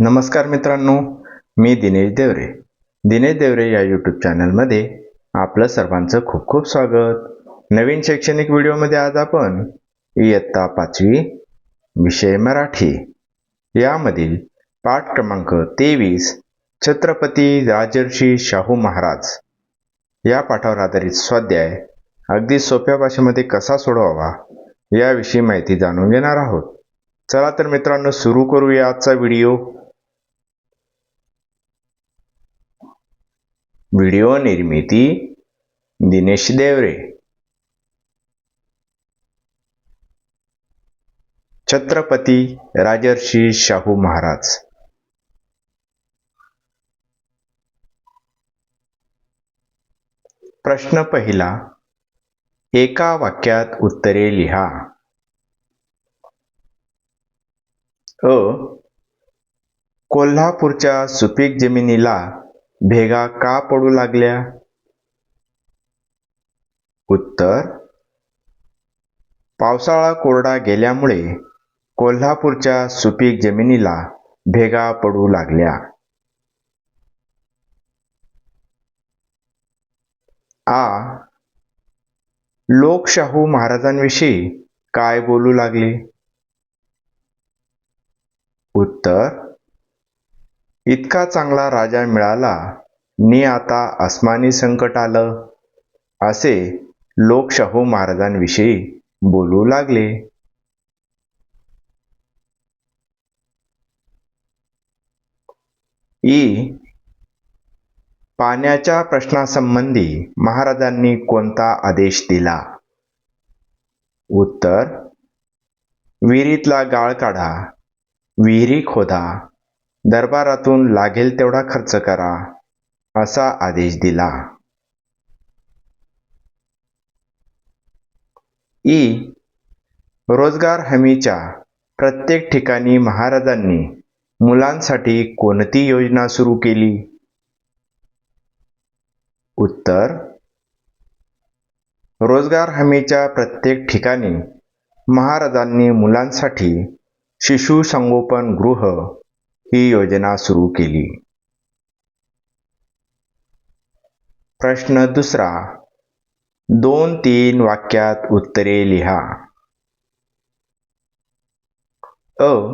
नमस्कार मित्रांनो मी दिनेश देवरे. दिनेश देवरे या यूट्यूब चॅनलमध्ये आपलं सर्वांचं खूप खूप स्वागत. नवीन शैक्षणिक व्हिडिओमध्ये आज आपण इयत्ता पाचवी विषय मराठी. यामधील पाठ क्रमांक तेवीस छत्रपती राजर्षी शाहू महाराज. या पाठावर आधारित स्वाध्याय अगदी सोप्या भाषेमध्ये कसा सोडवावा याविषयी माहिती जाणून घेणार आहोत. चला तर मित्रांनो सुरू करूया आजचा व्हिडिओ. व्हिडिओ निर्मिती दिनेश देवरे. छत्रपती राजर्षी शाहू महाराज. प्रश्न पहिला एका वाक्यात उत्तरे लिहा. अ कोल्हापूरच्या सुपीक जमिनीला भेगा का पडू लागल्या? उत्तर पावसाळा कोरडा गेल्यामुळे कोल्हापूरच्या सुपीक जमिनीला भेगा पडू लागल्या. आ लोकशाहू महाराजांविषयी काय बोलू लागले? उत्तर इतका चांगला राजा मिळाला नि आता अस्मानी संकट आलं. असे लोक शाहू महाराजांविषयी बोलू लागले. ई. पाण्याच्या प्रश्नासंबंधी महाराजांनी कोणता आदेश दिला? उत्तर विहिरीतला गाळ काढा विहिरी खोदा दरबारातून लागेल तेवढा खर्च करा असा आदेश दिला. ई. रोजगार हमीच्या प्रत्येक ठिकाणी महाराजांनी मुलांसाठी कोणती योजना सुरू केली? उत्तर. रोजगार हमीच्या प्रत्येक ठिकाणी महाराजांनी मुलांसाठी शिशु संगोपन गृह ही योजना सुरू केली. प्रश्न दुसरा दोन तीन वाक्यात उत्तरे लिहा. अ.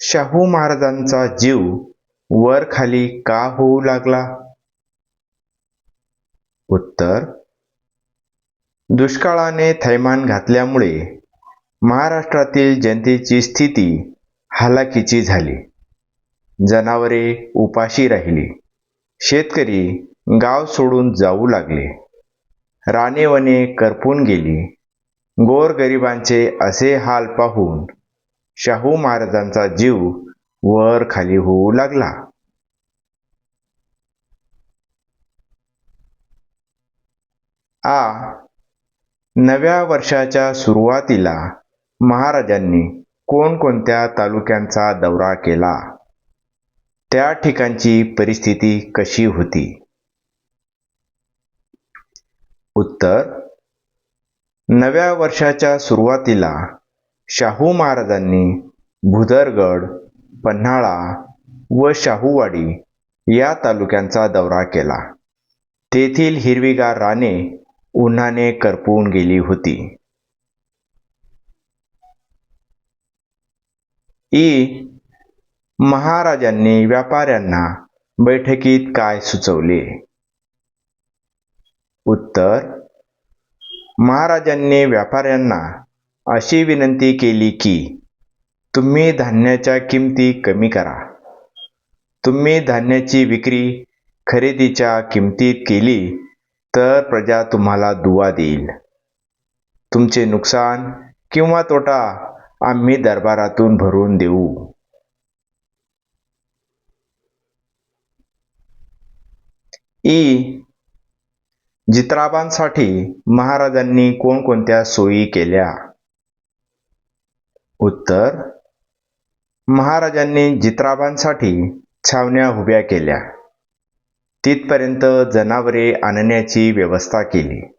शाहू महाराजांचा जीव वर खाली का होऊ लागला? उत्तर दुष्काळाने थैमान घातल्यामुळे महाराष्ट्रातील जनतेची स्थिती हालाकीची झाली. जनावरे उपाशी राहिली. शेतकरी गाव सोडून जाऊ लागले. रानेवने करपून गेली. गोरगरिबांचे असे हाल पाहून शाहू महाराजांचा जीव वर खाली होऊ लागला. आ नव्या वर्षाच्या सुरुवातीला महाराजांनी कोणकोणत्या तालुक्यांचा दौरा केला? त्या ठिकाणची परिस्थिती कशी होती? उत्तर नव्या वर्षाच्या सुरुवातीला शाहू महाराजांनी भुदरगड पन्हाळा व शाहूवाडी या तालुक्यांचा दौरा केला. तेथील हिरवीगार राने उन्हाने करपून गेली होती. ई महाराजांनी व्यापाऱ्यांना बैठकीत काय सुचवले? उत्तर महाराजांनी व्यापाऱ्यांना अशी विनंती केली की तुम्ही धान्याच्या किमती कमी करा. तुम्ही धान्याची विक्री खरेदीच्या किमतीत केली तर प्रजा तुम्हाला दुवा देईल. तुमचे नुकसान किंवा तोटा आम्ही दरबारातून भरून देऊ. ई. जित्राबांसाठी महाराजांनी कोणकोणत्या सोयी केल्या? उत्तर. महाराजांनी जित्राबांसाठी छावण्या उभ्या केल्या. तिथपर्यंत जनावरे आणण्याची व्यवस्था केली.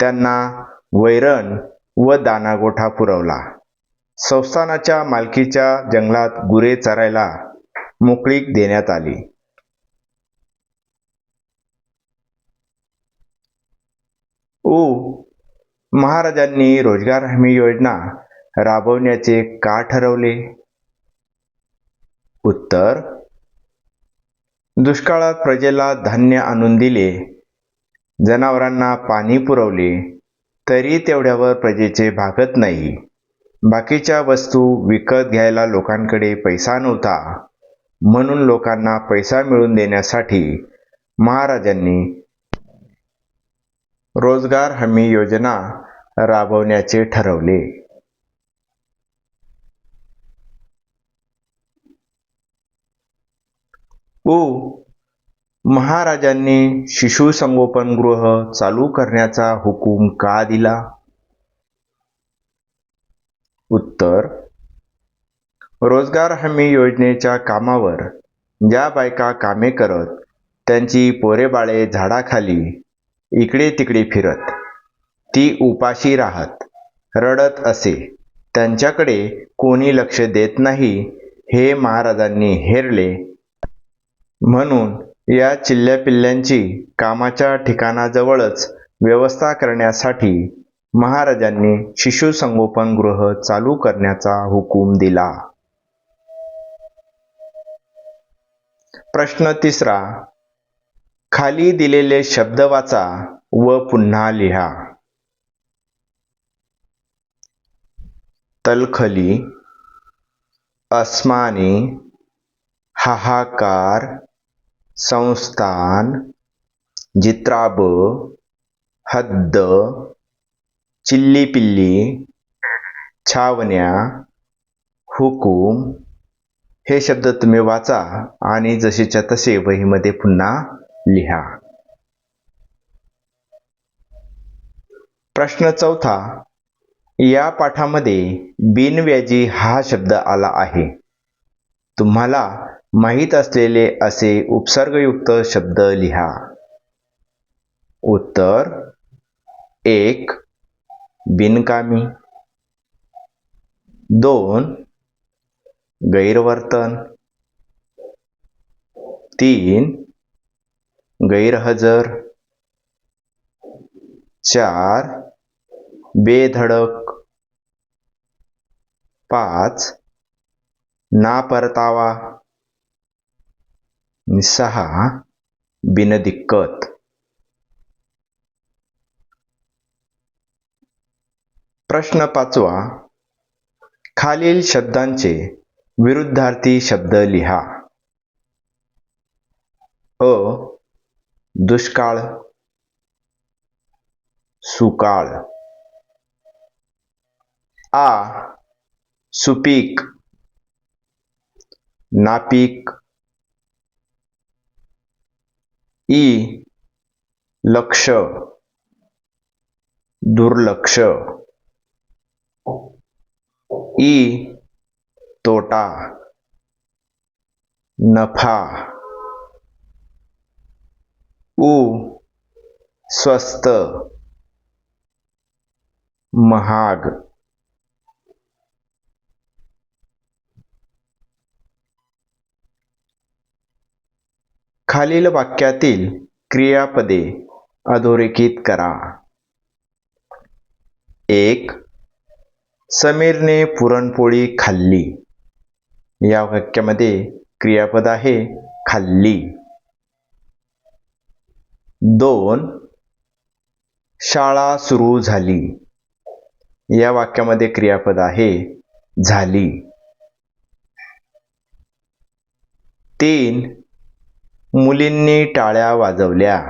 त्यांना वैरण व दानागोठा पुरवला. संस्थानाच्या मालकीच्या जंगलात गुरे चरायला मोकळीक देण्यात आली. उ महाराजांनी रोजगार हमी योजना राबवण्याचे का ठरवले? उत्तर दुष्काळात प्रजेला धान्य आणून दिले. जनावरांना पाणी पुरवले. तरी तेवढ्यावर प्रजेचे भागत नाही. बाकीच्या वस्तू विकत घ्यायला लोकांकडे पैसा नव्हता. म्हणून लोकांना पैसा मिळवून देण्यासाठी महाराजांनी रोजगार हमी योजना राबवण्याचे ठरवले. उ. महाराजांनी शिशु संगोपनगृह चालू करण्याचा हुकूम का दिला? उत्तर रोजगार हमी योजनेच्या कामावर ज्या बायका कामे करत त्यांची पोरेबाळे झाडाखाली इकडे तिकडे फिरत. ती उपाशी राहत रडत असे. त्यांच्याकडे कोणी लक्ष देत नाही हे महाराजांनी हेरले. म्हणून या चिल्ल्यापिल्ल्यांची कामाच्या ठिकाणाजवळच व्यवस्था करण्यासाठी महाराजांनी शिशुसंगोपनगृह चालू करण्याचा हुकूम दिला. प्रश्न तिसरा खाली दिलेले शब्द वाचा व पुन्हा लिहा. तलखली अस्मानी हाहाकार संस्थान जित्राब हद्द चिल्ली पिल्ली छावण्या हुकूम हे शब्द तुम्ही वाचा आणि जसेच्या तसे वहीमध्ये पुन्हा लिहा. प्रश्न चौथा या पाठामध्ये बिनव्याजी हा शब्द आला आहे. तुम्हाला माहीत असलेले असे उपसर्गयुक्त शब्द लिहा. उत्तर एक बिनकामी. दोन गैरवर्तन. तीन गैरहजर. चार बेधडक. पाच नापरतावा. आणि सहा बिनदिक्कत. प्रश्न पाचवा. खालील शब्दांचे विरुद्धार्थी शब्द लिहा. अ दुष्काळ. सुकाळ. आ सुपीक. नापीक. ई लक्ष. दुर्लक्ष. ई तोटा नफा उ स्वस्त महाग। खालील वाक्यातील क्रियापदे अधोरेखित करा. एक समीरने पुरणपोळी खाल्ली. या वाक्यामध्ये क्रियापद आहे खाल्ली. दोन शाळा सुरू झाली. या वाक्यामध्ये क्रियापद आहे झाली. तीन मुलींनी टाळ्या वाजवल्या.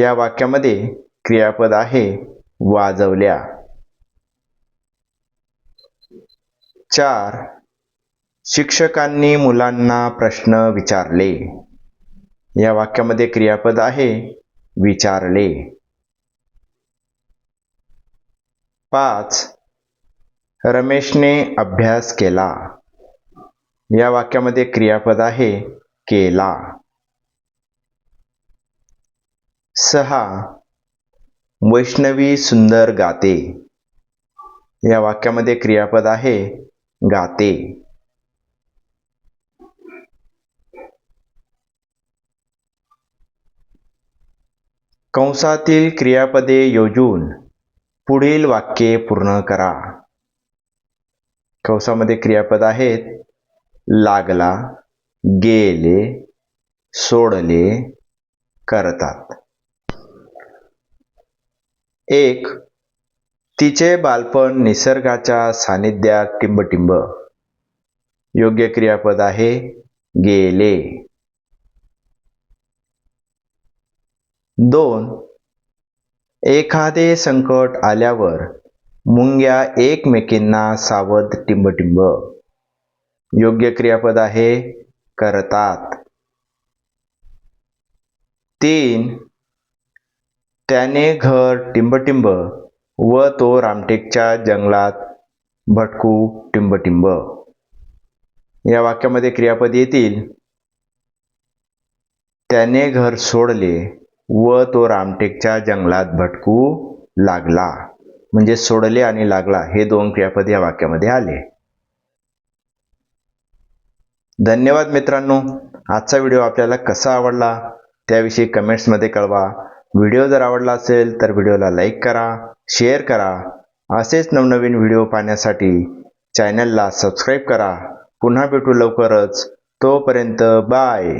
या वाक्यामध्ये क्रियापद आहे वाजवल्या. चार. शिक्षकांनी मुलांना प्रश्न विचारले. या वाक्यामध्ये क्रियापद आहे विचारले. पाच. रमेशने अभ्यास केला. या वाक्यामध्ये क्रियापद आहे केला. सहा. वैष्णवी सुंदर गाते. या वाक्यामध्ये क्रियापद आहे गाते कंसातील क्रियापदे योजून पुढील वाक्ये पूर्ण करा. कंसामध्ये क्रियापद आहेत. लागला गेले सोडले करतात. एक तिचे बालपण निसर्गाच्या सानिध्यात टिंबटिंब. योग्य क्रियापद आहे गेले. दोन. एखादे संकट आल्यावर मुंग्या एकमेकींना सावध टिंबटिंब. योग्य क्रियापद आहे करतात. तीन. त्याने घर टिंबटिंब व तो रामटेकच्या जंगलात भटकू टिंबटिंब. या वाक्यामध्ये क्रियापद येतील. त्याने घर सोडले व तो रामटेकच्या जंगलात भटकू लागला. म्हणजे सोडले आणि लागला हे दोन क्रियापद या वाक्यामध्ये आले. धन्यवाद मित्रांनो. आजचा व्हिडिओ आपल्याला कसा आवडला त्याविषयी कमेंट्समध्ये कळवा. व्हिडिओ जर आवडला असेल तर व्हिडिओला लाईक करा शेअर करा. असेच नवनवीन व्हिडिओ पाहण्यासाठी चॅनलला सबस्क्राईब करा. पुन्हा भेटू लवकरच. तोपर्यंत बाय.